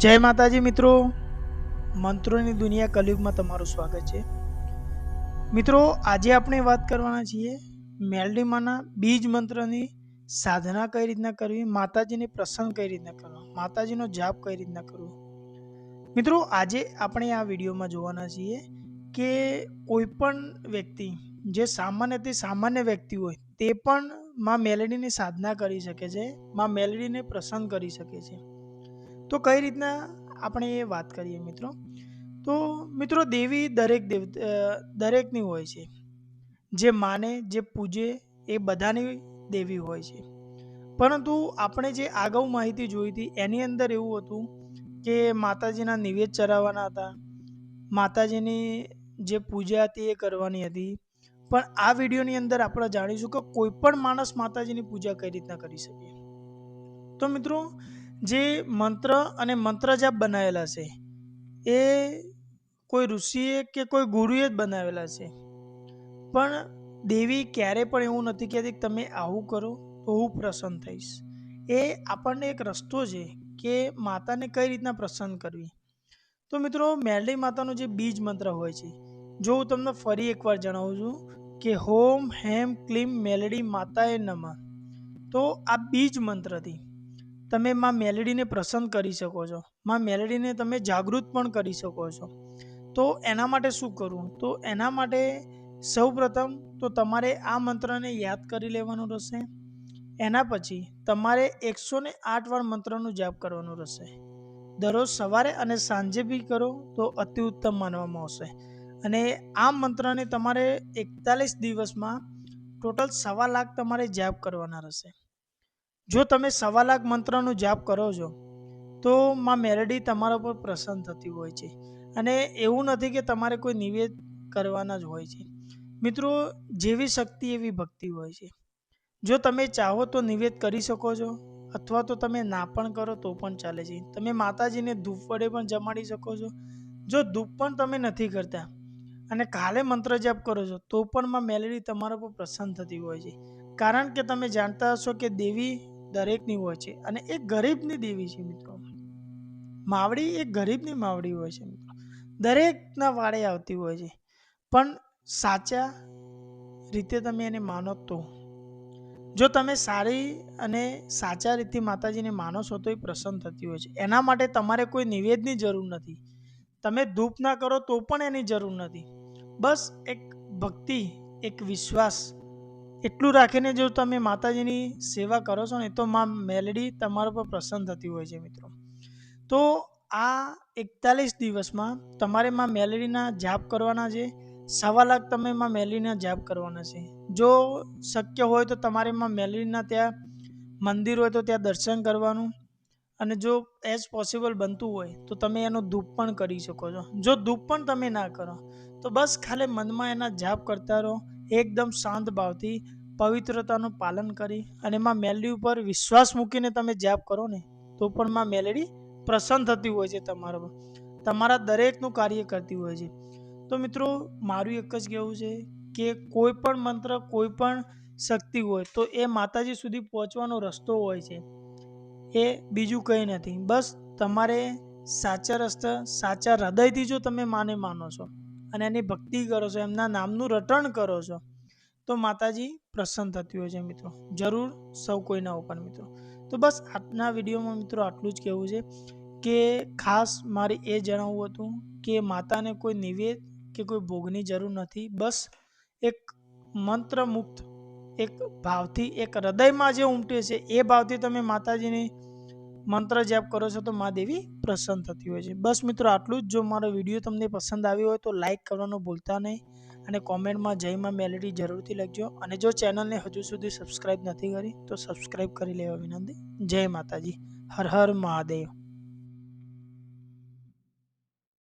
જય માતાજી મિત્રો. મંત્રોની દુનિયા કલયુગમાં તમારું સ્વાગત છે. મિત્રો, આજે આપણે વાત કરવાના છીએ મેલડીમાંના બીજ મંત્રની સાધના કઈ રીતના કરવી, માતાજીને પ્રસન્ન કઈ રીતના કરવો, માતાજીનો જાપ કઈ રીતના કરવો. મિત્રો, આજે આપણે આ વિડીયોમાં જોવાના છીએ કે કોઈ પણ વ્યક્તિ, જે સામાન્યથી સામાન્ય વ્યક્તિ હોય, તે પણ માં મેલેડીની સાધના કરી શકે છે, માં મેલેડીને પ્રસન્ન કરી શકે છે. તો કઈ રીતના આપણે એ વાત કરીએ મિત્રો? તો મિત્રો દેવી દરેક દેવ દરેકની હોય છે. જે માને, જે પૂજે એ બધાની દેવી હોય છે. પરંતુ આપણે જે અગાઉ માહિતી જોઈ હતી, એની અંદર એવું હતું કે માતાજીના નિવેદ ચડાવવાના હતા. માતાજીની જે પૂજા હતી એ કરવાની હતી. પણ આ વિડીયોની અંદર આપણે જાણીશું કે કોઈ પણ માણસ માતાજીની પૂજા કઈ રીતના કરી શકે. તો મિત્રો જે મંત્ર અને મંત્ર જાપ બનાવેલા છે, એ કોઈ ઋષિએ કે કોઈ ગુરુએ જ બનાવેલા છે. પણ દેવી ક્યારે પણ એવું નથી કહેતી તમે આવું કરો તો હું પ્રસન્ન થઈશ. એ આપણને એક રસ્તો છે કે માતાને કઈ રીતના પ્રસન્ન કરવી. તો મિત્રો, મેરડી માતાનો જે બીજ મંત્ર હોય છે, જો હું તમને ફરી એકવાર જણાવું છું કે હોમ હેમ ક્લીમ મેલડી માતાએ નમઃ. તો આ બીજ મંત્રથી તમે માં મેલેડીને પ્રસન્ન કરી શકો છો. માં મેલેડીને તમે જાગૃત પણ કરી શકો છો. તો એના માટે શું કરવું તો એના માટે સૌપ્રથમ તો તમારે આ મંત્રને યાદ કરી લેવાનું રહેશે. એના પછી તમારે એકસો ને આઠ વાર મંત્રનું જાપ કરવાનું રહેશે. દરરોજ સવારે અને સાંજે બી કરો તો અતિ ઉત્તમ માનવામાં આવશે. અને આ મંત્રને તમારે એકતાલીસ દિવસમાં ટોટલ સવા લાખ તમારે જાપ કરવાના રહેશે. જો તમે સવા લાખ મંત્રનું જાપ કરો છો, તો માં મેલેડી તમારા પર પ્રસન્ન થતી હોય છે. અને એવું નથી કે તમારે કોઈ નિવેદ કરવાના જ હોય છે. મિત્રો, જેવી શક્તિ એવી ભક્તિ હોય છે. જો તમે ચાહો તો નિવેદ કરી શકો છો, અથવા તો તમે ના પણ કરો તો પણ ચાલે છે. તમે માતાજીને ધૂપ વડે પણ જમાડી શકો છો. જો ધૂપ પણ તમે નથી કરતા અને કાલે મંત્ર જાપ કરો છો, તો પણ માં મેલેડી તમારા પર પ્રસન્ન થતી હોય છે. કારણ કે તમે જાણતા હશો કે દેવી દરેકની હોય છે. અને એ ગરીબની દેવી છે મિત્રો. માવડી એ ગરીબની માવડી હોય છે મિત્રો. દરેકના વાળે આવતી હોય છે. પણ સાચા રીતે તમે એને માનો તો. જો તમે સારી અને સાચા રીતે માતાજીને માનો છો તો એ પ્રસન્ન થતી હોય છે. એના માટે તમારે કોઈ નિવેદની જરૂર નથી. તમે ધૂપ ના કરો તો પણ એની જરૂર નથી. બસ એક ભક્તિ, એક વિશ્વાસ એટલું રાખીને જો તમે માતાજીની સેવા કરો છો ને, તો માં મેલડી તમારા પર પ્રસન્ન થતી હોય છે મિત્રો. તો આ એકતાલીસ દિવસમાં તમારે માં મેલડીના જાપ કરવાના છે. સવા લાખ તમે માં મેલડીના જાપ કરવાના છે. જો શક્ય હોય તો તમારે માં મેલડીના ત્યાં મંદિર હોય તો ત્યાં દર્શન કરવાનું. અને જો એઝ પોસિબલ બનતું હોય તો તમે એનો ધૂપ પણ કરી શકો છો. જો ધૂપ પણ તમે ના કરો, તો બસ ખાલી મનમાં એના જાપ કરતા રહો. એકદમ શાંત ભાવથી પવિત્રતાનું પાલન કરી અને માં મેલડી ઉપર વિશ્વાસ મૂકીને તમે જાપ કરો ને, તો પણ માં મેલડી પ્રસન્ન થતી હોય છે તમારા તમારા દરેકનું કાર્ય કરતી હોય છે. તો મિત્રો, મારું એક જ કહેવું છે કે કોઈ પણ મંત્ર, કોઈ પણ શક્તિ હોય, તો એ માતાજી સુધી પહોંચવાનો રસ્તો હોય છે. એ બીજું કંઈ નથી. બસ તમારે સાચા રસ્તા, સાચા હૃદયથી જો તમે માને માનો છો. અને એની ભક્તિ કરો છો, એમના નામનું રટણ કરો છો, તો માતાજી પ્રસન્ન થતી હોય છે મિત્રો. જરૂર સૌ કોઈના ઉપર મિત્રો. તો બસ આજના વિડીયોમાં મિત્રો આટલું જ કહેવું છે કે ખાસ મારે એ જણાવવું હતું કે માતાને કોઈ નિવેદ કે કોઈ ભોગની જરૂર નથી. બસ એક મંત્રમુક્ત એક ભાવથી, એક હૃદયમાં જે ઉમટે છે, એ ભાવથી તમે માતાજીની મંત્ર જાપ કરો છો તો મા દેવી પ્રસન્ન થતી હોય છે. બસ મિત્રો, આટલું જ. જો મારો વીડિયો તમને પસંદ આવ્યો હોય તો લાઇક કરવાનું ભૂલતા નહીં અને કોમેન્ટમાં જયમાં મેલેડી જરૂરથી લખજો. અને જો ચેનલને હજુ સુધી સબસ્ક્રાઈબ નથી કરી તો સબસ્ક્રાઈબ કરી લેવા વિનંતી. જય માતાજી. હર હર મહાદેવ.